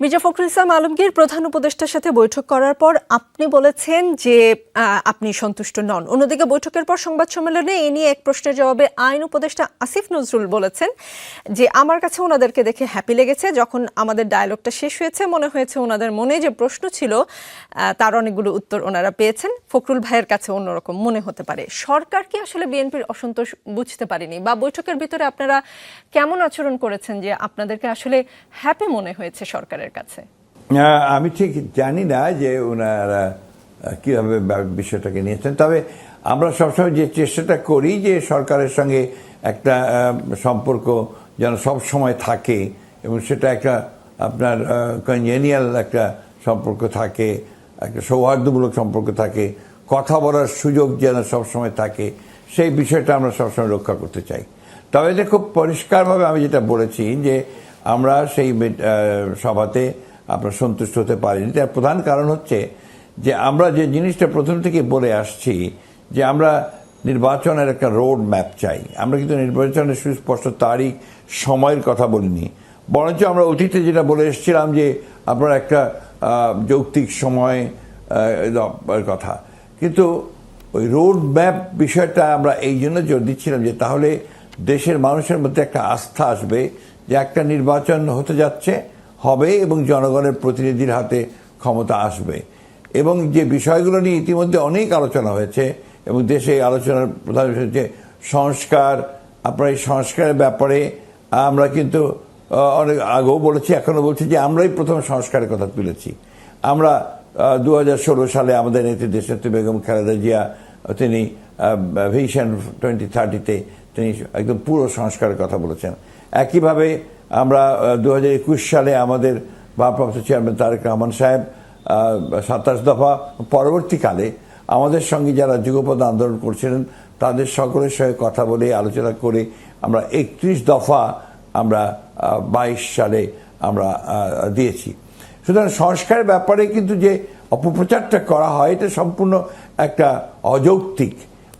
মির্জা ফখরুল ইসলাম আলমগীর প্রধান উপদেষ্টার সাথে বৈঠক করার পর আপনি বলেছেন যে আপনি সন্তুষ্ট নন। অন্যদিকে বৈঠকের পর সংবাদ সম্মেলনে এ নিয়ে এক প্রশ্নের জবাবে আইন উপদেষ্টা আসিফ নজরুল বলেছেন যে, আমার কাছে ওনাদেরকে দেখে হ্যাপি লেগেছে। যখন আমাদের ডায়লগটা শেষ হয়েছে, মনে হয়েছে ওনাদের মনে যে প্রশ্ন ছিল তার অনেকগুলো উত্তর ওনারা পেয়েছেন। ফখরুল ভাইয়ের কাছে অন্যরকম মনে হতে পারে। সরকার কি আসলে বিএনপির অসন্তোষ বুঝতে পারেনি? বা বৈঠকের ভিতরে আপনারা কেমন আচরণ করেছেন যে, আপনাদেরকে আসলে হ্যাপি মনে হয়েছে সরকারের? কাছে। আমি ঠিক জানি না যে ওনারা কীভাবে বিষয়টাকে নিয়েছেন। তবে আমরা সবসময় যে চেষ্টাটা করি যে সরকারের সঙ্গে একটা সম্পর্ক যেন সব সময় থাকে এবং সেটা একটা আপনার কনজেনিয়াল একটা সম্পর্ক থাকে, একটা সৌহার্দ্যমূলক সম্পর্ক থাকে, কথা বলার সুযোগ যেন সবসময় থাকে, সেই বিষয়টা আমরা সবসময় রক্ষা করতে চাই। তবে এটা খুব পরিষ্কারভাবে আমি যেটা বলেছি যে আমরা সেই সভাতে আপনার সন্তুষ্ট হতে পারিনি। তার প্রধান কারণ হচ্ছে যে আমরা যে জিনিসটা প্রথম থেকে বলে আসছি যে আমরা নির্বাচনের একটা রোড ম্যাপ চাই। আমরা কিন্তু নির্বাচনের সুস্পষ্ট তারিখ, সময়ের কথা বলিনি। বরঞ্চ আমরা অতীতে যেটা বলে এসেছিলাম যে আপনার একটা যৌক্তিক সময় কথা। কিন্তু ওই রোড ম্যাপ বিষয়টা আমরা এই জন্য জোর দিচ্ছিলাম যে তাহলে দেশের মানুষের মধ্যে একটা আস্থা আসবে যে একটা নির্বাচন হতে যাচ্ছে, হবে এবং জনগণের প্রতিনিধির হাতে ক্ষমতা আসবে। এবং যে বিষয়গুলো নিয়ে ইতিমধ্যে অনেক আলোচনা হয়েছে, এবং দেশে এই আলোচনার প্রধান বিষয় হচ্ছে সংস্কার। আপনার এই সংস্কারের ব্যাপারে আমরা কিন্তু অনেক আগেও বলেছি, এখনও বলছি যে আমরাই প্রথম সংস্কারের কথা তুলেছি। আমরা দু হাজার ষোলো সালে আমাদের নেত্রী দেশনেত্রী বেগম খালেদা জিয়া, তিনি ভিশন টোয়েন্টি থার্টিতে তিনি একদম পুরো সংস্কারের কথা বলেছেন। একইভাবে আমরা দু হাজার একুশ সালে আমাদের ভারপ্রাপ্ত চেয়ারম্যান তারেক রহমান সাহেব সাতাশ দফা পরবর্তীকালে আমাদের সঙ্গে যারা যুগপদ আন্দোলন করছিলেন, তাদের সকলের সঙ্গে কথা বলে আলোচনা করে আমরা একত্রিশ দফা আমরা বাইশ সালে আমরা দিয়েছি। সুতরাং সংস্কারের ব্যাপারে কিন্তু যে অপপ্রচারটা করা হয়, এটা সম্পূর্ণ একটা অযৌক্তিক।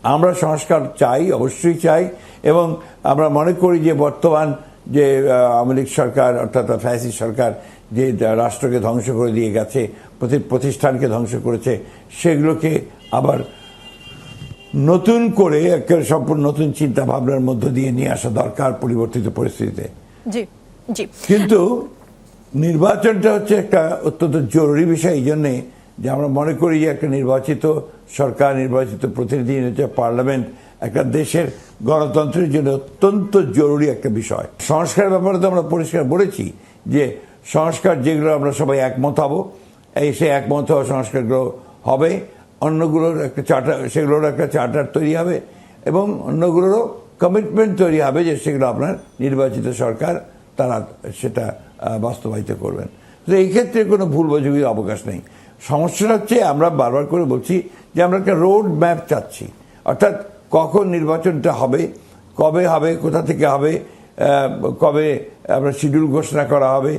আমরা সংস্কার চাই অবশ্যই চাই এবং আমরা মনে করি যে বর্তমান যে আওয়ামী লীগ সরকার অর্থাৎ ফ্যাসি সরকার যে রাষ্ট্রকে ধ্বংস করে দিয়ে গেছে প্রতি প্রতিষ্ঠানকে ধ্বংস করেছে সেগুলোকে আবার নতুন করে একটা সম্পূর্ণ নতুন চিন্তা ভাবনার মধ্য দিয়ে নিয়ে আসা দরকার পরিবর্তিত পরিস্থিতিতে। কিন্তু নির্বাচনটা হচ্ছে একটা অত্যন্ত জরুরি বিষয় এই জন্যে যে আমরা মনে করি যে একটা নির্বাচিত সরকার, নির্বাচিত প্রতিনিধি নির্বাচিত পার্লামেন্ট, একটা দেশের গণতন্ত্রের জন্য অত্যন্ত জরুরি একটা বিষয়। সংস্কারের ব্যাপারে তো আমরা পরিষ্কার বলেছি যে সংস্কার যেগুলো আমরা সবাই একমত হব, এই সেই একমত হওয়া সংস্কারগুলো হবে, অন্যগুলোর একটা চার্টার সেগুলোর একটা চার্টার তৈরি হবে এবং অন্যগুলোরও কমিটমেন্ট তৈরি হবে যে সেগুলো আপনার নির্বাচিত সরকার তারা সেটা বাস্তবায়িত করবেন। তো এই ক্ষেত্রে কোনো ভুল বোঝাবুঝির অবকাশ নেই। সমস্যাটা হচ্ছে আমরা বারবার করে বলছি যে আমরা একটা রোড ম্যাপ চাচ্ছি। অর্থাৎ কখন নির্বাচনটা হবে কবে হবে কোথা থেকে হবে কবে আমরা শিডিউল ঘোষণা করা হবে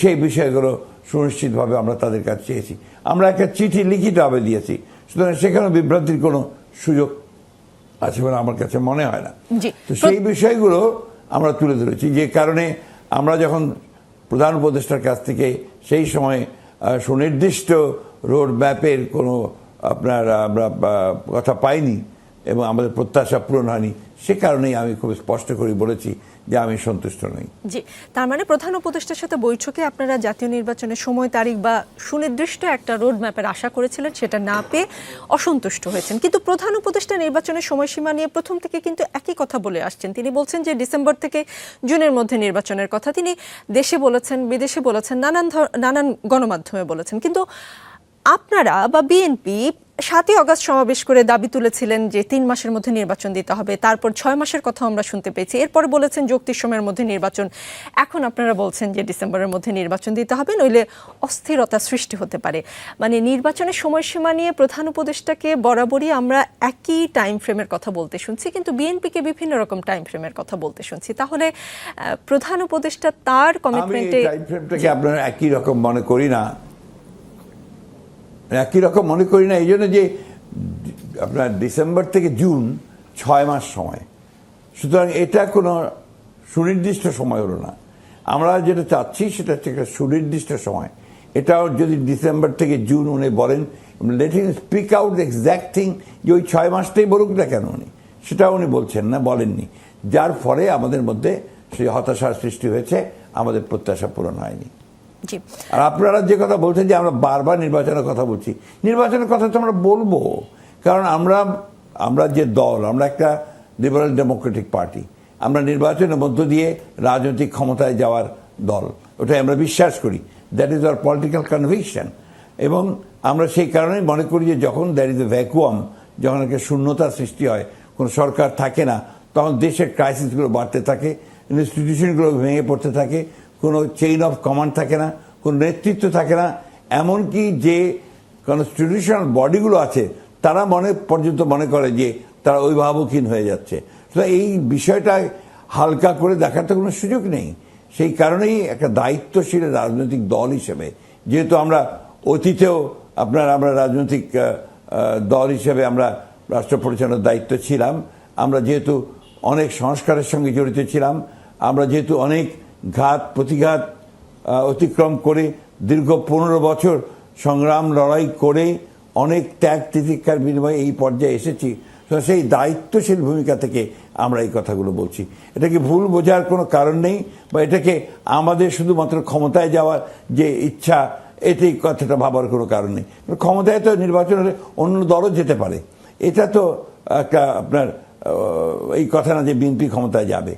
সেই বিষয়গুলো সুনিশ্চিতভাবে আমরা তাদের কাছে চেয়েছি। আমরা একটা চিঠি লিখিতভাবে দিয়েছি। সুতরাং সেখানে বিভ্রান্তির কোনো সুযোগ আছে বলে আমার কাছে মনে হয় না। তো সেই বিষয়গুলো আমরা তুলে ধরেছি। যে কারণে আমরা যখন প্রধান উপদেষ্টার কাছ থেকে সেই সময় সুনির্দিষ্ট রোড ম্যাপের কোনো আপনার আমরা কথা পাইনি। এবং আমাদের প্রত্যাশা পূরণ হয়নি। সে কারণেই আমি খুব স্পষ্ট করে বলেছি যে আমি সন্তুষ্ট নই। জি, তার মানে প্রধান উপদেষ্টার সাথে বৈঠকে আপনারা জাতীয় নির্বাচনের সময়, তারিখ বা সুনির্দিষ্ট একটা রোড ম্যাপের আশা করেছিলেন, সেটা না পেয়ে অসন্তুষ্ট হয়েছেন। কিন্তু প্রধান উপদেষ্টা নির্বাচনের সময়সীমা নিয়ে প্রথম থেকে কিন্তু একই কথা বলে আসছেন। তিনি বলছেন যে ডিসেম্বর থেকে জুনের মধ্যে নির্বাচনের কথা। তিনি দেশে বলেছেন, বিদেশে বলেছেন, নানান নানান গণমাধ্যমে বলেছেন। কিন্তু আপনারা বা বিএনপি সাতই অগস্ট সমাবেশ করে দাবি তুলেছিলেন যে তিন মাসের মধ্যে নির্বাচন দিতে হবে। তারপর ছয় মাসের কথা আমরা শুনতে পেয়েছি। এরপরে বলেছেন যৌক্তিক সময়ের মধ্যে নির্বাচন। এখন আপনারা বলছেন যে ডিসেম্বরের মধ্যে নির্বাচন দিতে হবে নইলে অস্থিরতা সৃষ্টি হতে পারে। মানে নির্বাচনের সময়সীমা নিয়ে প্রধান উপদেষ্টাকে বরাবরই আমরা একই টাইম ফ্রেমের কথা বলতে শুনছি কিন্তু বিএনপিকে বিভিন্ন রকম টাইম ফ্রেমের কথা বলতে শুনছি। তাহলে প্রধান উপদেষ্টা তার কমিটমেন্টে টাইম ফ্রেমটাকে আপনার একই রকম মনে করি না। একই রকম মনে করি না, এই জন্য যে আপনার ডিসেম্বর থেকে জুন ছয় মাস সময়। সুতরাং এটা কোনো সুনির্দিষ্ট সময় হলো না। আমরা যেটা চাচ্ছি সেটা হচ্ছে একটা সুনির্দিষ্ট সময়। এটাও যদি ডিসেম্বর থেকে জুন উনি বলেন, let in speak out exact thing যে ওই ছয় মাসটাই বলুক না কেন উনি। সেটাও উনি বলছেন না, বলেননি। যার ফলে আমাদের মধ্যে সেই হতাশার সৃষ্টি হয়েছে, আমাদের প্রত্যাশা পূরণ হয়নি। আর আপনারা যে কথা বলছেন যে আমরা বারবার নির্বাচনের কথা বলছি, নির্বাচনের কথা তো আমরা বলব। কারণ আমরা আমরা যে দল, আমরা একটা লিবারাল ডেমোক্রেটিক পার্টি আমরা নির্বাচনের মধ্য দিয়ে রাজনৈতিক ক্ষমতায় যাওয়ার দল, ওটাই আমরা বিশ্বাস করি। That is our political conviction এবং আমরা সেই কারণেই মনে করি যে যখন দ্যাট ইজ এ ভ্যাকুয়াম যখন একটা শূন্যতার সৃষ্টি হয়, কোনো সরকার থাকে না, তখন দেশের ক্রাইসিসগুলো বাড়তে থাকে ইনস্টিটিউশনগুলো ভেঙে পড়তে থাকে কোনো চেইন অফ কমান্ড থাকে না, কোনো নেতৃত্ব থাকে না, এমনকি যে কনস্টিটিউশনাল বডিগুলো আছে, তারা মনে পর্যন্ত মনে করে যে তারা অভিভাবকহীন হয়ে যাচ্ছে। তো এই বিষয়টা হালকা করে দেখার তো কোনো সুযোগ নেই। সেই কারণেই একটা দায়িত্বশীল রাজনৈতিক দল হিসেবে, যেহেতু আমরা অতীতেও আপনার, আমরা রাজনৈতিক দল হিসেবে আমরা রাষ্ট্র পরিচালনার দায়িত্ব ছিলাম। আমরা যেহেতু অনেক সংস্কারের সঙ্গে জড়িত ছিলাম, আমরা যেহেতু অনেক ঘাত, প্রতিঘাত অতিক্রম করে দীর্ঘ পনেরো বছর সংগ্রাম, লড়াই করে অনেক ত্যাগ তিতিক্ষার বিনিময়ে এই পর্যায়ে এসেছি। সেই দায়িত্বশীল ভূমিকা থেকে আমরা এই কথাগুলো বলছি। এটাকে ভুল বোঝার কোনো কারণ নেই বা এটাকে আমাদের শুধুমাত্র ক্ষমতায় যাওয়ার যে ইচ্ছা এটাই কথাটা ভাবার কোনো কারণ নেই। ক্ষমতায় তো নির্বাচন হলে অন্য দলও যেতে পারে। এটা তো একটা আপনার এই কথা না যে বিএনপি ক্ষমতায় যাবে।